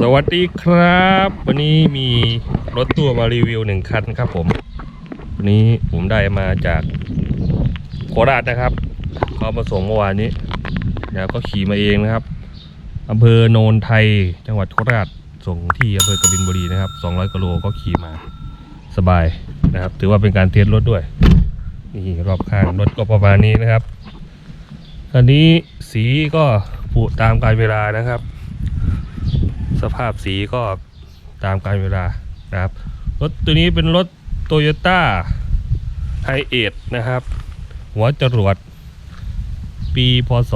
สวัสดีครับ วันนี้มีรถตู้มารีวิวหนึ่งคันครับผมวันนี้ผมได้มาจากโคราชนะครับเขามาส่งเมื่อวานนี้แล้วก็ขี่มาเองนะครับอำเภอโนนไทย จังหวัดโคราชส่งที่อำเภอกบินบุรีนะครับ 200กิโลก็ขี่มาสบายนะครับ ถือว่าเป็นการเทสรถด้วยนี่รอบข้างรถก็ประมาณนี้นะครับคันนี้สีก็ผุตามกาลเวลานะครับ สภาพสีก็ตามกาลเวลานะครับ รถตัวนี้เป็นรถโตโยต้าไฮเอทนะครับ หัวจรวด ปีพศ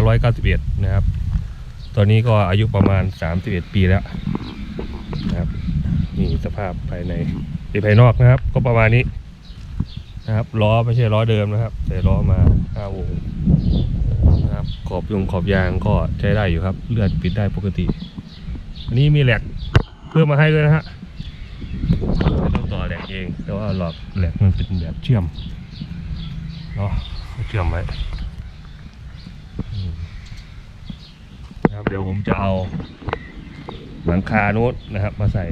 1991 นะครับตัวนี้ก็อายุประมาณ 31 ปีแล้วนะครับนี่สภาพภายในที่ภายนอกนะครับ ก็ประมาณนี้นะครับล้อไม่ใช่ล้อเดิมนะครับ แต่ล้อมา5วง ขอบยงขอบยางก็ใช้ได้อยู่ครับ เลือดปิดได้ปกติ อันนี้มีแหลกเพิ่มมาให้ด้วยนะฮะไม่ต้องต่อแหลกเอง แต่ว่าหลอดแหลกมันเป็นแบบเชื่อมเนาะเชื่อมไว้นะครับเดี๋ยวผมจะเอาหลังคาโน้ตนะครับ มาใส่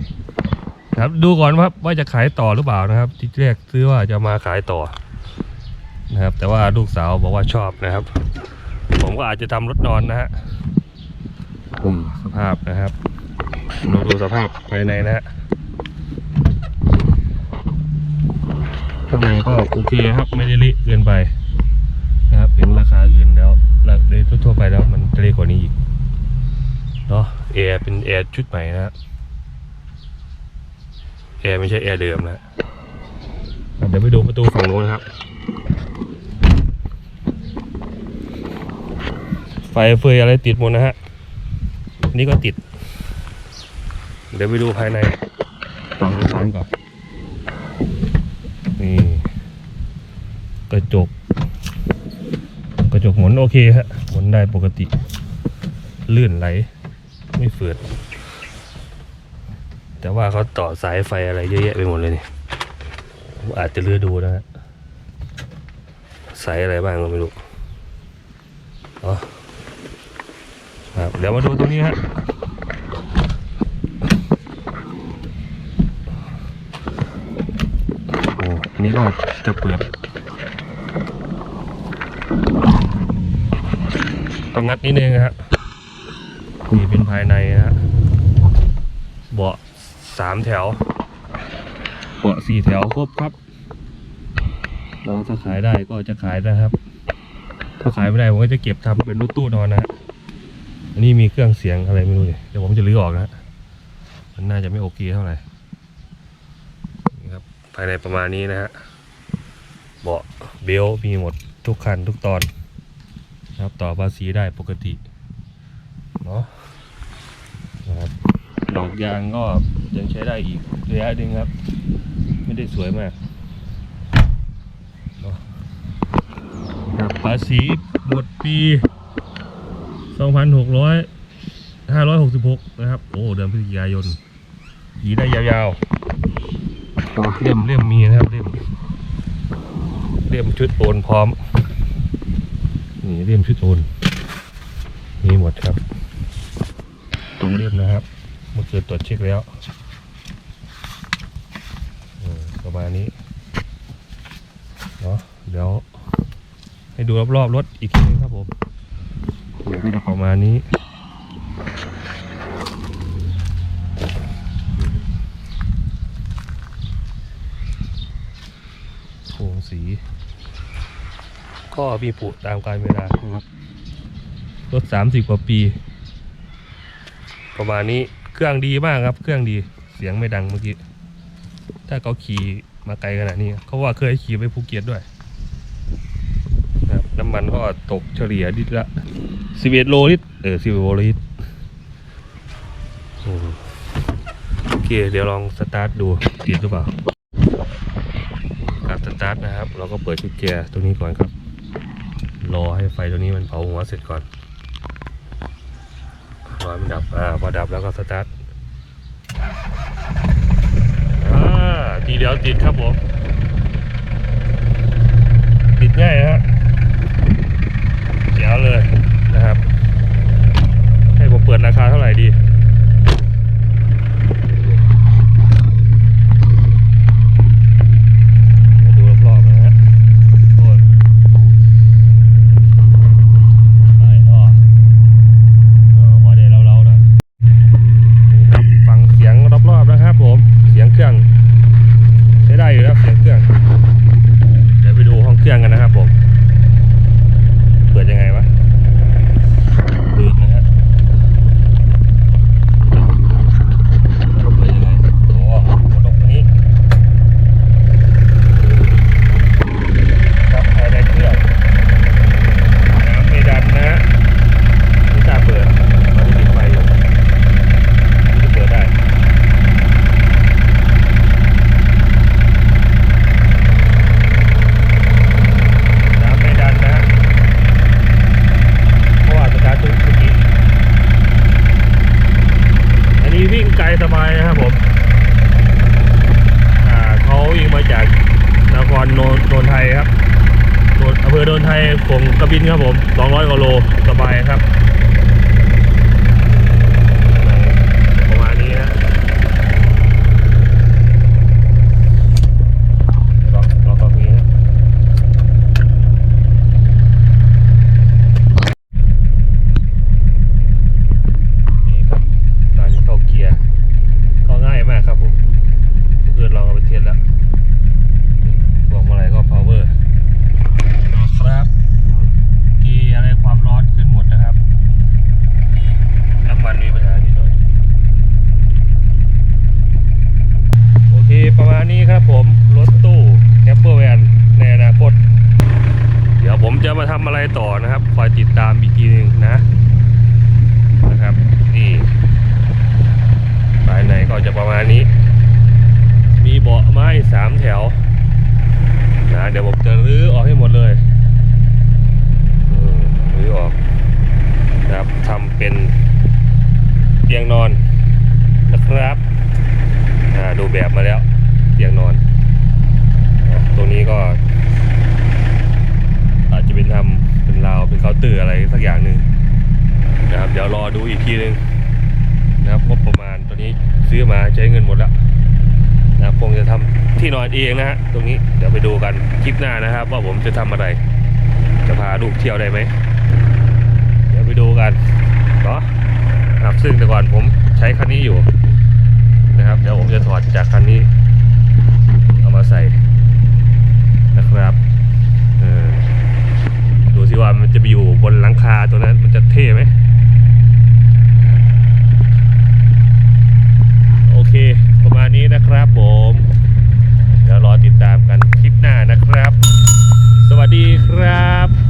ครับดูก่อนว่าว่าจะขายต่อหรือเปล่านะครับ ที่แรกซื้อว่าจะมาขายต่อนะครับ แต่ว่าลูกสาวบอกว่าชอบนะครับ ผมก็อาจจะทำรถนอนนะฮะอืมสภาพนะครับเราดูสภาพภายในนะฮะข้างในก็โอเคครับไม่ได้เละเกินไปนะครับเป็นราคาอื่นแล้วราโดยทั่วไปแล้วมันจะเล็กกว่านี้อีกเนาะแอร์เป็นแอร์ชุดใหม่นะฮะแอร์ไม่ใช่แอร์เดิมนะเดี๋ยวไปดูประตูฝั่งโน้นนะครับ ไฟเฟยอะไรติดหมดนะฮะ นี่ก็ติด เดี๋ยวไปดูภายในฝั่งโน้นก่อนนี่กระจก กระจกหมุนโอเคฮะหมุนได้ปกติลื่นไหล ไม่เฟืดแต่ว่าเขาต่อสายไฟอะไรเยอะแยะไปหมดเลยนี่ผมอาจจะเลือดูนะฮะสายอะไรบ้างก็ไม่รู้อ๋อ ครับ เดี๋ยวมาดูตรงนี้ฮะโอ้อันนี้ก็จะเปิดต้องงัดนิดนึงนะฮะนี่เป็นภายในนะฮะเบาะสามแถวเบาะสี่แถวครบครับเราถ้าขายได้ก็จะขายนะครับ ถ้าขายไม่ได้ผมก็จะเก็บทำเป็นรถตู้นอนนะฮะ อันนี้มีเครื่องเสียงอะไรไม่รู้เนี่ยเดี๋ยวผมจะรื้อออกนะฮะมันน่าจะไม่โอเคเท่าไหร่นี่ครับภายในประมาณนี้นะฮะเบาะเบลมีหมดทุกคันทุกตอนนะครับต่อภาษีได้ปกติเนาะนะครับดอกยางก็ยังใช้ได้อีกระยะหนึ่งครับ ไม่ได้สวยมากเนาะครับภาษีหมดปี 2,600 566นะครับ โอ้เดือนพฤศจิกายนยีได้ยาวๆต่อเล่มเล่มมีนะครับเล่มเล่มชุดโอนพร้อม นี่เล่มชุดโอนมีหมดครับตรงเล่มนะครับเมื่อคืนตรวจเช็คแล้วเออประมาณนี้เนาะเดี๋ยวให้ดูรอบๆรถอีกทีนึงครับผมเดี๋ยวก็จะ ประมาณนี้โครงสี ก็มีผุตามกาลเวลานะครับรถสามสิบกว่าปี ประมาณนี้เครื่องดีมากครับ เครื่องดีเสียงไม่ดังเมื่อกี้ ถ้าเขาขี่มาไกลขนาดนี้ เขาว่าเคยขี่ไปภูเก็ตด้วย น้ำมันก็ตกเฉลี่ยลิตรละสิบเอ็ดโลลิตรเออสิบเอ็ดโลลิตรโอเค เดี๋ยวลองสตาร์ทดูติดหรือเปล่า การสตาร์ทนะครับ เราก็เปิดกุญแจตัวนี้ก่อนครับ รอให้ไฟตัวนี้มันเผาหัวเสร็จก่อนพอมันดับ อ่า พอดับแล้วก็สตาร์ท อ่า ทีเดียวติดครับผม ติดง่ายนะฮะเจ๋วเลยนะครับ ให้ผมเปิดราคาเท่าไหร่ดี วิ่งไกลสบายนะครับผมอ่าเขาวิ่งมาจากนครโนนโนนไทยครับโนนอำเภอโนน ผมกระบินครับผม 200กว่าโลสบายครับ ประมาณนี้นะล็อกล็อกตรงนี้นะนี่ครับการเข้าเกียร์ก็ง่ายมากครับผมเพื่อนลองเอาไปเทสแล้วบวกมาอะไรก็ power นะครับเกียร์อะไรความร้อนขึ้นหมดนะครับ น้ำมันมีปัญหานิดหน่อย โอเค ประมาณนี้ครับผม รถตู้แคปเปอร์แวนในอนาคต เดี๋ยวผม จะมาทำอะไรต่อนะครับ คอยติดตามอีกทีหนึ่งนะ นะครับนี่ภายในก็จะประมาณนี้ มีเบาะไม้สามแถวนะเดี๋ยวผมจะรื้อออกให้หมดเลยอืมรื้อออกนะครับทำเป็นเตียงนอนนะครับอ่าดูแบบมาแล้ว เตียงนอนอะตรงนี้ก็ อาจจะเป็นทำเป็นราวเป็นเคาน์เตอร์อะไรสักอย่างหนึ่งนะครับเดี๋ยวรอดูอีกทีหนึงนะครับงบประมาณตัวนี้ซื้อมาใช้เงินหมดแล้วนะคงจะทำที่นอนเองนะฮะตรงนี้เดี๋ยวไปดูกันคลิปหน้านะครับ ว่าผมจะทำอะไร จะพาลูกเที่ยวได้ไหมเดี๋ยวไปดูกันเนาะครับซึ่งแต่ก่อนผมใช้คันนี้อยู่นะครับ เดี๋ยวผมจะถอดจากคันนี้ เอามาใส่นะครับิว่ามันจะไปอยู่บนหลังคาตัวนั้นมันจะเท่ไหมโอเค ประมาณนี้นะครับผม เดี๋ยวรอติดตามกันคลิปหน้านะครับ สวัสดีครับ